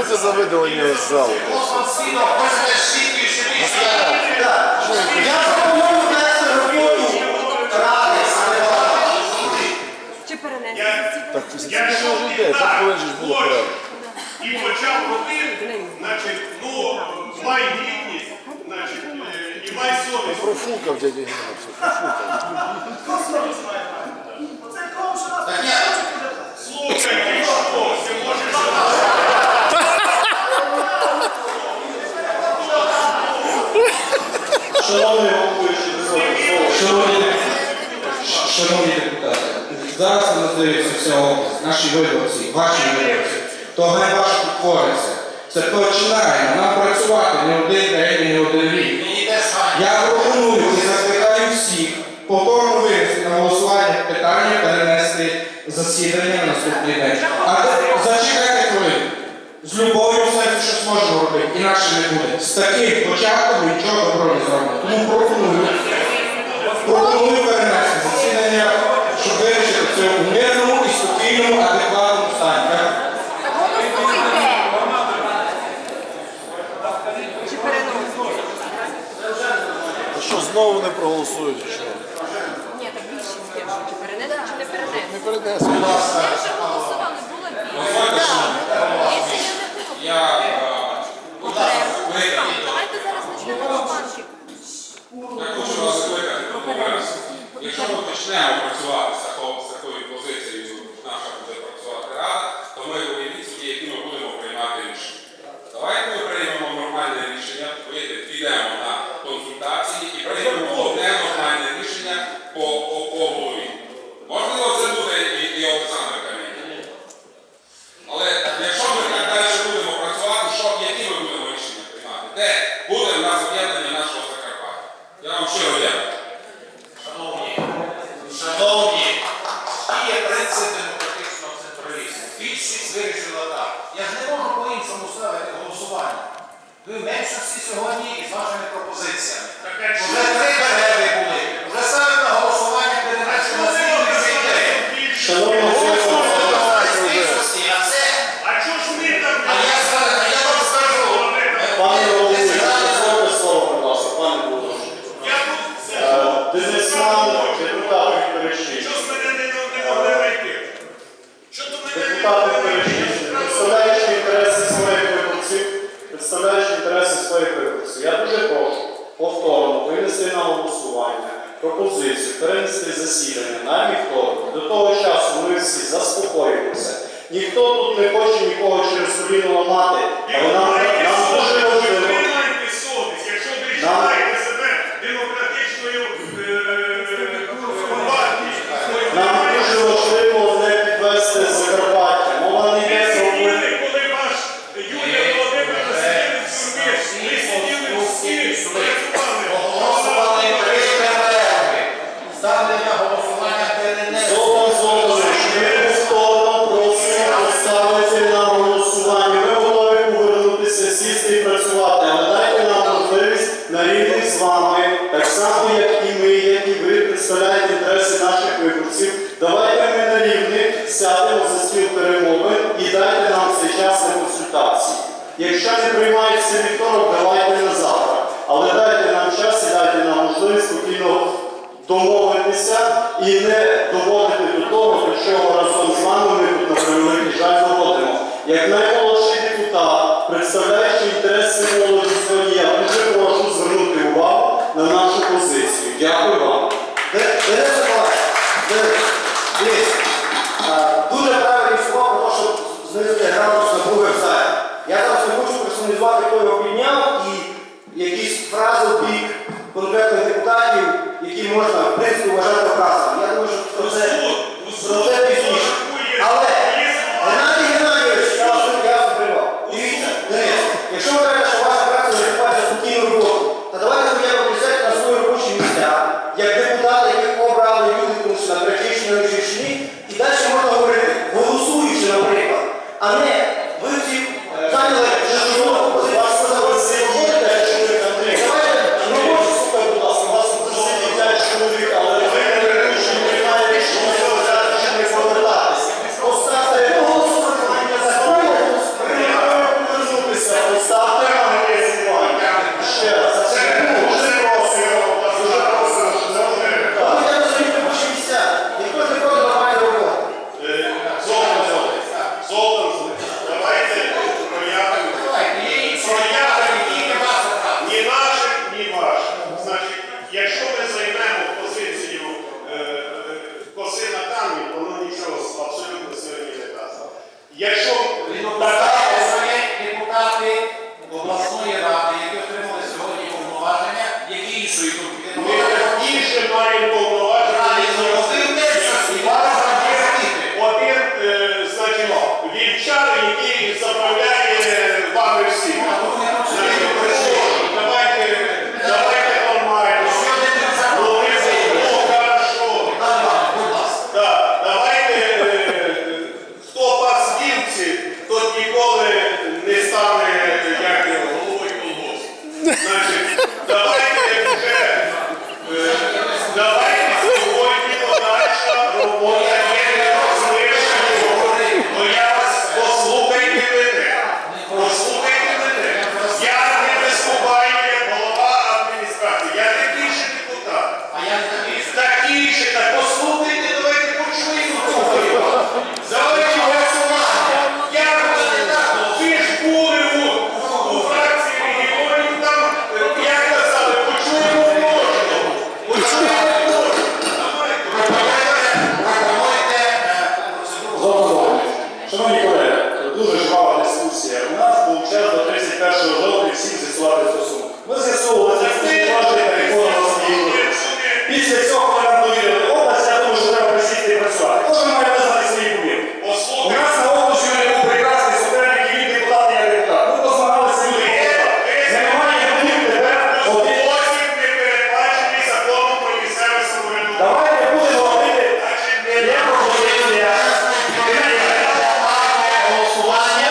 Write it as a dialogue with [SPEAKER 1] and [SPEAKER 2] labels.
[SPEAKER 1] голосуйте за видалення із залу.
[SPEAKER 2] Я пропоную внести?
[SPEAKER 1] Так, так було.
[SPEAKER 3] І почав один, значить, ну, май гідність, значить, е, і май совість.
[SPEAKER 1] Профукав, дядя Геннадій, профукав.
[SPEAKER 4] наші виборці, ваші виборці, то ганьба ж утвориться. Це починає нам працювати не один день, не один рік. Я пропоную і закликаю всіх повторно винести на голосування питання перенести засідання на наступний день. А зачекайте хвилину. З любов'ю все що можемо робити, інакше не буде. З таким початком нічого добро не зробимо. Тому пропоную.
[SPEAKER 1] не перенесли.
[SPEAKER 5] Не
[SPEAKER 4] перенесли. Ніхто тут не хоче нікого через коліно ламати. це вівторок, давайте на завтра. Але дайте нам час і дайте нам можливість спокійно домовитися і не доводити до того, що разом з вами ми тут на превеликий жаль доводимо. Як наймолодший депутат, представляючи інтереси молоді своєї, я дуже прошу звернути увагу на нашу позицію. Дякую вам.
[SPEAKER 2] Де, де, де, де? конкретних депутатів, які можна в принципі вважати вказами. the ว่าเนี่ย